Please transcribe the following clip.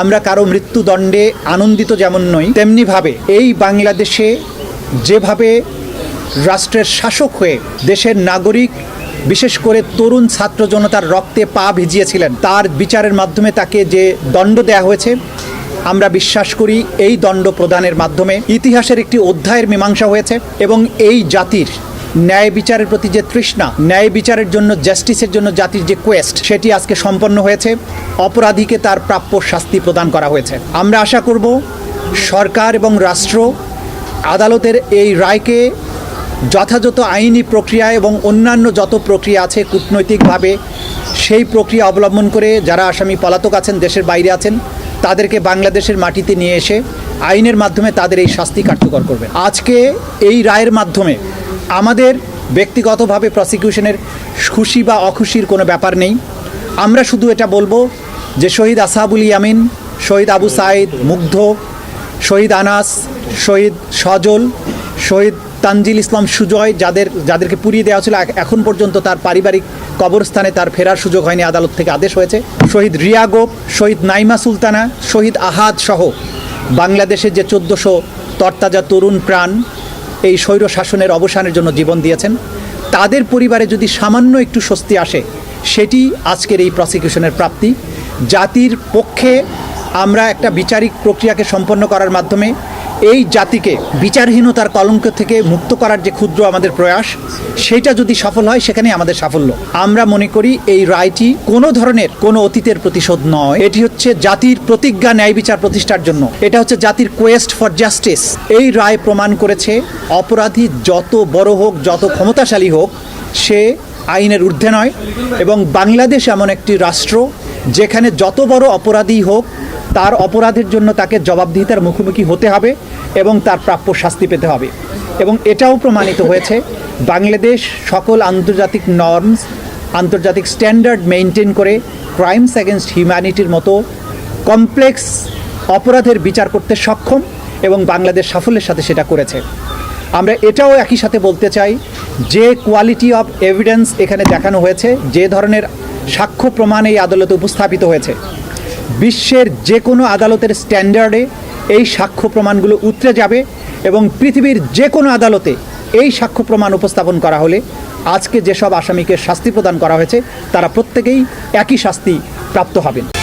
আমরা কারও মৃত্যুদণ্ডে আনন্দিত যেমন নই তেমনিভাবে এই বাংলাদেশে যেভাবে রাষ্ট্রের শাসক হয়ে দেশের নাগরিক, বিশেষ করে তরুণ ছাত্র জনতার রক্তে পা ভিজিয়েছিলেন, তার বিচারের মাধ্যমে তাকে যে দণ্ড দেয়া হয়েছে, আমরা বিশ্বাস করি এই দণ্ড প্রদানের মাধ্যমে ইতিহাসের একটি অধ্যায়ের মীমাংসা হয়েছে এবং এই জাতির ন্যায় বিচারের প্রতি যে তৃষ্ণা, ন্যায় বিচারের জন্য জাস্টিসের জন্য জাতির যে কোয়েস্ট সেটি আজকে সম্পন্ন হয়েছে। অপরাধীকে তার প্রাপ্য শাস্তি প্রদান করা হয়েছে। আমরা আশা করব সরকার এবং রাষ্ট্র আদালতের এই রায়কে যথাযথ আইনি প্রক্রিয়া এবং অন্যান্য যত প্রক্রিয়া আছে কূটনৈতিকভাবে সেই প্রক্রিয়া অবলম্বন করে যারা আসামি পলাতক আছেন, দেশের বাইরে আছেন তাদেরকে বাংলাদেশের মাটিতে নিয়ে এসে আইনের মাধ্যমে তাদের এই শাস্তি কার্যকর করবে আজকে এই রায়ের মাধ্যমে আমাদের ব্যক্তিগতভাবে প্রসিকিউশনের খুশি বা অখুশির কোনো ব্যাপার নেই। আমরা শুধু এটা বলব যে শহীদ আসাবুল ইয়ামিন, শহীদ আবু সাইদ মুগ্ধ, শহীদ আনাস, শহীদ সজল, শহীদ তানজিল ইসলাম সুজয়, যাদের, যাদেরকে পুড়িয়ে দেওয়া ছিল এখন পর্যন্ত তার পারিবারিক কবরস্থানে তার ফেরার সুযোগ হয়নি আদালত থেকে আদেশ হয়েছে। শহীদ রিয়া গোপ, শহীদ নাইমা সুলতানা, শহীদ আহাদ সহ বাংলাদেশের যে চোদ্দোশো তরতাজা তরুণ প্রাণ এই স্বৈর শাসনের অবসানের জন্য জীবন দিয়েছেন, তাদের পরিবারে যদি সামান্য একটু স্বস্তি আসে, সেটি আজকের এই প্রসিকিউশনের প্রাপ্তি। জাতির পক্ষে আমরা একটা বিচারিক প্রক্রিয়াকে সম্পন্ন করার মাধ্যমে এই জাতিকে বিচারহীনতার কলঙ্ক থেকে মুক্ত করার যে ক্ষুদ্র আমাদের প্রয়াস, সেটা যদি সফল হয়, সেখানে আমাদের সাফল্য। আমরা মনে করি এই রায়টি কোনো ধরনের কোনো অতীতের প্রতিশোধ নয়। এটি হচ্ছে জাতির প্রতিজ্ঞা ন্যায় বিচার প্রতিষ্ঠার জন্য। এটা হচ্ছে জাতির কোয়েস্ট ফর জাস্টিস এই রায় প্রমাণ করেছে অপরাধী যত বড় হোক, যত ক্ষমতাশালী হোক, সে আইনের ঊর্ধ্বে নয় এবং বাংলাদেশ এমন একটি রাষ্ট্র যেখানে যত বড় অপরাধী হোক, তার অপরাধের জন্য তাকে জবাবদিহিতার মুখোমুখি হতে হবে এবং তার প্রাপ্য শাস্তি পেতে হবে। এবং এটাও প্রমাণিত হয়েছে, বাংলাদেশ সকল আন্তর্জাতিক নর্মস আন্তর্জাতিক স্ট্যান্ডার্ড মেনটেন করে ক্রাইমস অ্যাগেনস্ট হিউম্যানিটির মতো কমপ্লেক্স অপরাধের বিচার করতে সক্ষম এবং বাংলাদেশ সাফল্যের সাথে সেটা করেছে। আমরা এটাও একই সাথে বলতে চাই, যে কোয়ালিটি অফ এভিডেন্স এখানে দেখানো হয়েছে, যে ধরনের সাক্ষ্য প্রমাণ এই আদালতে উপস্থাপিত হয়েছে। বিশ্বের যে কোনো আদালতের স্ট্যান্ডার্ডে এই সাক্ষ্য প্রমাণগুলো উতরে যাবে এবং পৃথিবীর যে কোনো আদালতে এই সাক্ষ্য প্রমাণ উপস্থাপন করা হলে আজকে যেসব আসামিকে শাস্তি প্রদান করা হয়েছে, তারা প্রত্যেকেই একই শাস্তি প্রাপ্ত হবেন।